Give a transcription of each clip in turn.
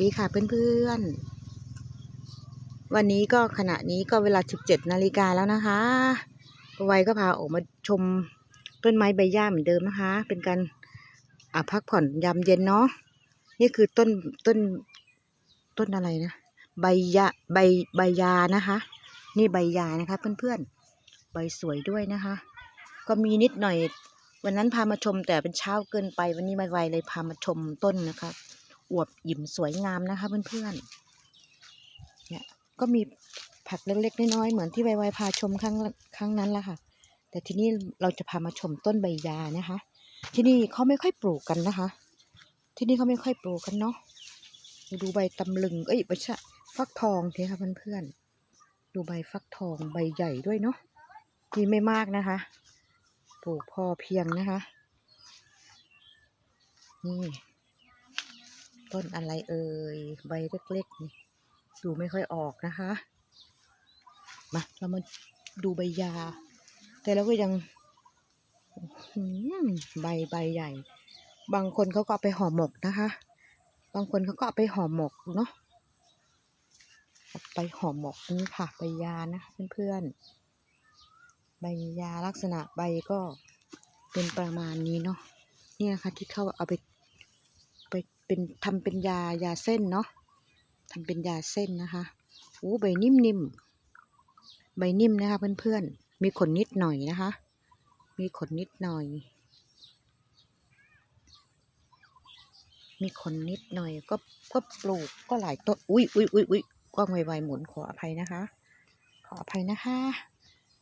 ดีค่ะเพื่อนๆ วันนี้ก็ขณะนี้ก็เวลา 17 นาฬิกาแล้วนะคะไวก็พาออกมาชมต้นไม้ใบหญ้าเหมือนเดิมนะคะ เป็นการพักผ่อนยามเย็นเนาะ นี่คือต้นต้นต้นอะไรนะ ใบยาใบใบยานะคะ นี่ใบยานะคะเพื่อนๆ ใบสวยด้วยนะคะ ก็มีนิดหน่อย วันนั้นพามาชมแต่เป็นเช้าเกินไป วันนี้ไม่ไวเลยพามาชมต้นนะคะ อวบอิ่มสวยงามนะคะเพื่อนๆเนี่ยก็มีผักเล็กๆน้อยๆเหมือนที่ไวๆพาชมครั้งครั้งนั้นแหละค่ะ แต่ที่นี่เราจะพามาชมต้นใบยานะคะ ที่นี่เขาไม่ค่อยปลูกกันนะคะ ที่นี่เขาไม่ค่อยปลูกกันเนาะดูใบตำลึงเอ้ยไม่ใช่ฟักทองเถอะค่ะเพื่อนๆดูใบฟักทองใบใหญ่ด้วยเนาะมีไม่มากนะคะ ปลูกพอเพียงนะคะนี่ ต้นอะไรเอ่ยใบเล็กๆนี่ดูไม่ค่อยออกนะคะ มาเรามาดูใบยา แต่เราก็ยังใบใบใหญ่ บางคนเขาก็ไปห่อหมกนะคะ บางคนเขาก็ไปห่อหมกเนาะไปห่อหมกนี่ค่ะใบยานะคะเพื่อนๆใบยาลักษณะใบก็เป็นประมาณนี้เนาะนี่นะคะที่เขาเอาไป เป็นทำเป็นยายาเส้นเนาะทำเป็นยาเส้นนะคะโอ้ใบนิ่มๆใบนิ่มนะคะเพื่อนๆ มีขนนิดหน่อยนะคะ มีขนนิดหน่อย มีขนนิดหน่อยก็ก็ปลูกก็หลายต้นอุ้ยอุ้ยอุ้ยอุ้ยกล้องไวๆหมุนขออภัยนะคะ ขออภัยนะคะ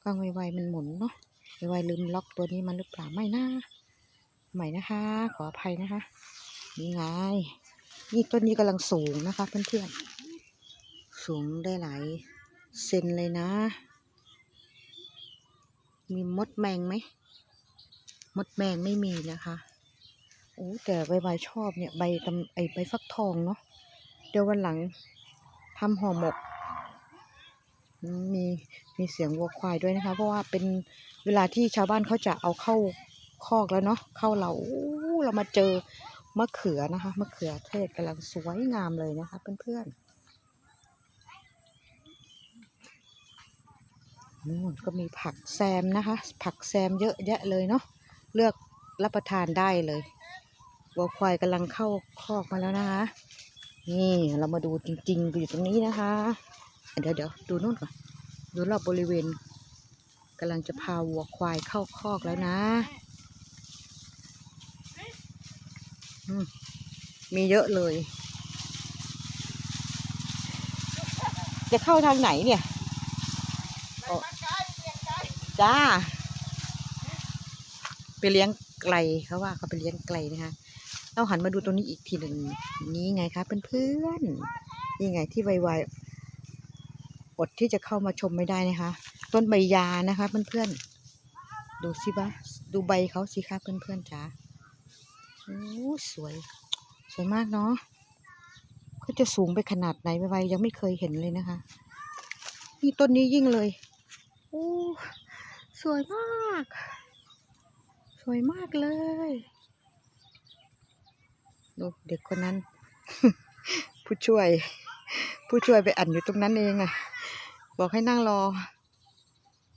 กล้องไวๆมันหมุนเนาะไวๆลืมล็อกตัวนี้มันหรือเปล่าไม่นะใหม่นะคะ ขออภัยนะคะ นี่ไง นี่ต้นนี้กำลังสูงนะคะเพื่อนๆ สูงได้หลายเซนเลยนะ มีมดแมงไหม มดแมงไม่มีนะคะโอ้แต่ใบใบชอบเนี่ยใบตำไอใบฟักทองเนาะ เดี๋ยววันหลังทำห่อหมก มีมีเสียงวัวควายด้วยนะคะ เพราะว่าเป็นเวลาที่ชาวบ้านเขาจะเอาเข้าคอกแล้วเนาะ เข้าเราอู้เรามาเจอ มะเขือนะคะมะเขือเทศกำลังสวยงามเลยนะคะเพื่อนๆนู่นก็มีผักแซมนะคะ ผักแซมเยอะแยะเลยเนาะเลือกรับประทานได้เลยวัวควายกำลังเข้าคอกมาแล้วนะคะนี่เรามาดูจริงๆอยู่ตรงนี้นะคะ เดี๋ยวเดี๋ยวดูนู่นก่อนดูรอบบริเวณกำลังจะพาวัวควายเข้าคอกแล้วนะ มมีเยอะเลย จะเข้าทางไหนเนี่ยโอ้จ้า ไปเลี้ยงไก่เขาว่าเขาไปเลี้ยงไก่นะคะ เราหันมาดูตรงนี้อีกทีหนึ่งนี่ไงคะเพื่อนๆนี่ไงที่ไวๆอดที่จะเข้ามาชมไม่ได้นะคะ ต้นใบยานะคะเพื่อนๆดูสิบ้าดูใบเขาสิคะเพื่อนๆจ้า โอ้สวย สวยมากเนาะก็จะสูงไปขนาดไหนไปไวยังไม่เคยเห็นเลยนะคะ นี่ต้นนี้ยิ่งเลยโอ้สวยมาก สวยมากเลยดูเด็กคนนั้น ผู้ช่วย ผู้ช่วยไปอัดอยู่ตรงนั้นเองอะบอกให้นั่งรอ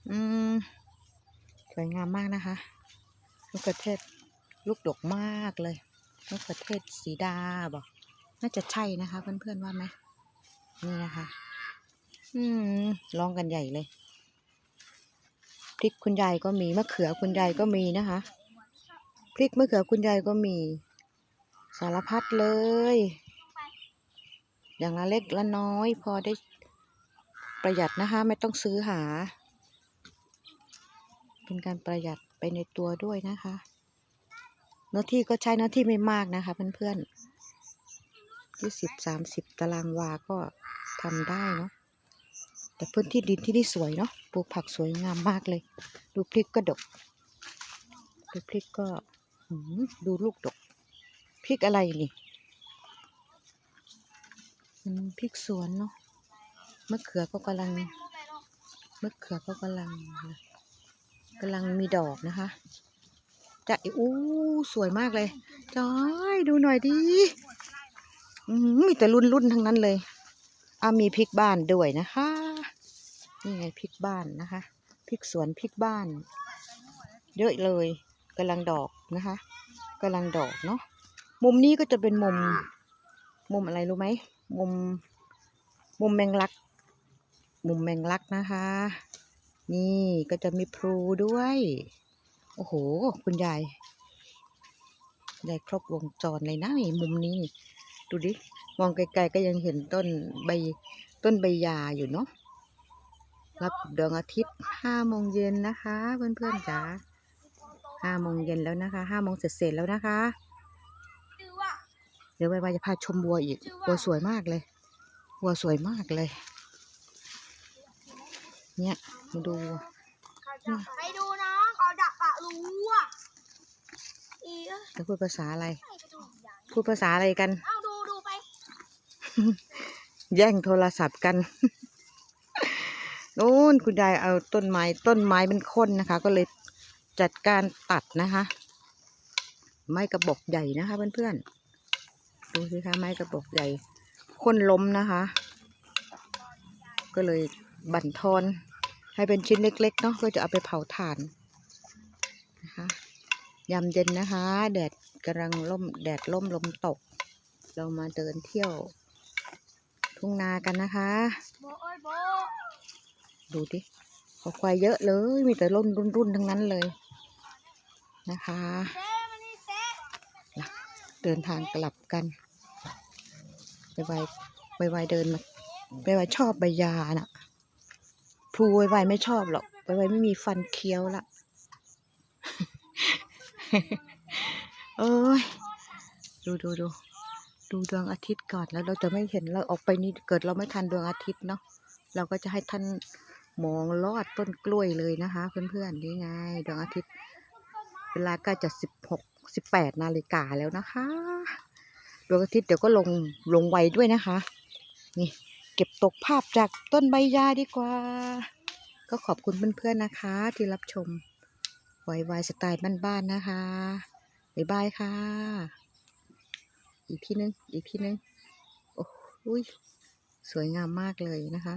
อืม สวยงามมากนะคะมะเขือเทศ ลูกดกมากเลยมะเขือเทศสีดาบอกน่าจะใช่นะคะ เพื่อนๆว่าไหมนี่นะคะ อืมลองกันใหญ่เลยพริกคุณยายก็มีมะเขือคุณยายก็มีนะคะพริกมะเขือคุณยายก็มี สารพัดเลย อย่างละเล็กละน้อย พอได้ประหยัดนะคะ ไม่ต้องซื้อหา เป็นการประหยัดไปในตัวด้วยนะคะ เนื้อที่ก็ใช้เนื้อที่ไม่มากนะคะ เพื่อนๆยี่สิบสามสิบตารางวาก็ทำได้เนาะแต่พื้นที่ดินที่นี่สวยเนาะปลูกผักสวยงามมากเลย ดูพริกก็ดก ดูพริกก็ดูลูกดก พริกอะไรนี่มันพริกสวนเนาะมะเขือก็กำลังมะเขือก็กำลังกำลังมีดอกนะคะ จะอู้สวยมากเลยจอยดูหน่อยดิมีแต่รุ่นรุ่นทั้งนั้นเลยอามีพริกบ้านด้วยนะคะนี่ไงพริกบ้านนะคะพริกสวนพริกบ้าน เยอะเลยกำลังดอกนะคะกำลังดอกเนาะมุมนี้ก็จะเป็นมุม มุมอะไรรู้ไหมมุม มุมแมงลัก มุมแมงลักนะคะ นี่ก็จะมีพลูด้วย โอ้โห คุณยายได้ครบวงจรเลยนะนี่มุมนี้นี่ดูดิ มองไกลๆก็ยังเห็นต้นใบต้นใบยาอยู่เนาะรับดวงอาทิตย์ห้าโมงเย็นนะคะ เพื่อนๆจ๋าห้าโมงเย็นแล้วนะคะห้าโมงเสร็จๆแล้วนะคะ เดี๋ยวไวๆจะพาชมบัวอีก บัวสวยมากเลยบัวสวยมากเลย เนี่ยมาดูไปดูน้องเอาดักอะรู้อะอีเอ้ย จะพูดภาษาอะไรไปดูอย่างพูดภาษาอะไรกัน เอาดูดูไป แย่งโทรศัพท์กันโน่นคุณยายเอาต้นไม้ต้นไม้เป็นค้นนะคะ ก็เลยจัดการตัดนะคะ ไม้กระบอกใหญ่นะคะเพื่อนๆดูสิคะไม้กระบอกใหญ่ค้นล้มนะคะ ก็เลยบั่นทอนให้เป็นชิ้นเล็กๆเนาะก็จะเอาไปเผาถ่านนะคะ ยามเย็นนะคะ แดดกำลังล่มแดดล่มลมตก เรามาเดินเที่ยว ทุ่งนากันนะคะดูดิขอควายเยอะเลย มีแต่รุ่นรุ่นรุ่นทั้งนั้นเลยนะคะเซ่มานี่เซ่เดินทางกลับกัน ไปไวไปไวเดินมาไปไวชอบใบยาน่ะพลูไวไวไม่ชอบหรอกไปไวไม่มีฟันเคี้ยวละ เอ้ยดูดูดูดูดวงอาทิตย์ก่อนแล้วเราจะไม่เห็นเราออกไปนี่เกิดเราไม่ทันดวงอาทิตย์เนาะเราก็จะให้ท่านมองลอดต้นกล้วยเลยนะคะ เพื่อนๆนี่ไงดวงอาทิตย์ เวลาใกล้จะสิบหกสิบแปดนาฬิกาแล้วนะคะ ดวงอาทิตย์เดี๋ยวก็ลงลงไวด้วยนะคะ นี่เก็บตกภาพจากต้นใบยาดีกว่า ก็ขอบคุณเพื่อนๆนะคะ ที่รับชม ไวไวสไตล์บ้านๆนะคะ บ๊ายบายค่ะ อีกพี่นึง อีกพี่นึง โอ้ย สวยงามมากเลยนะคะ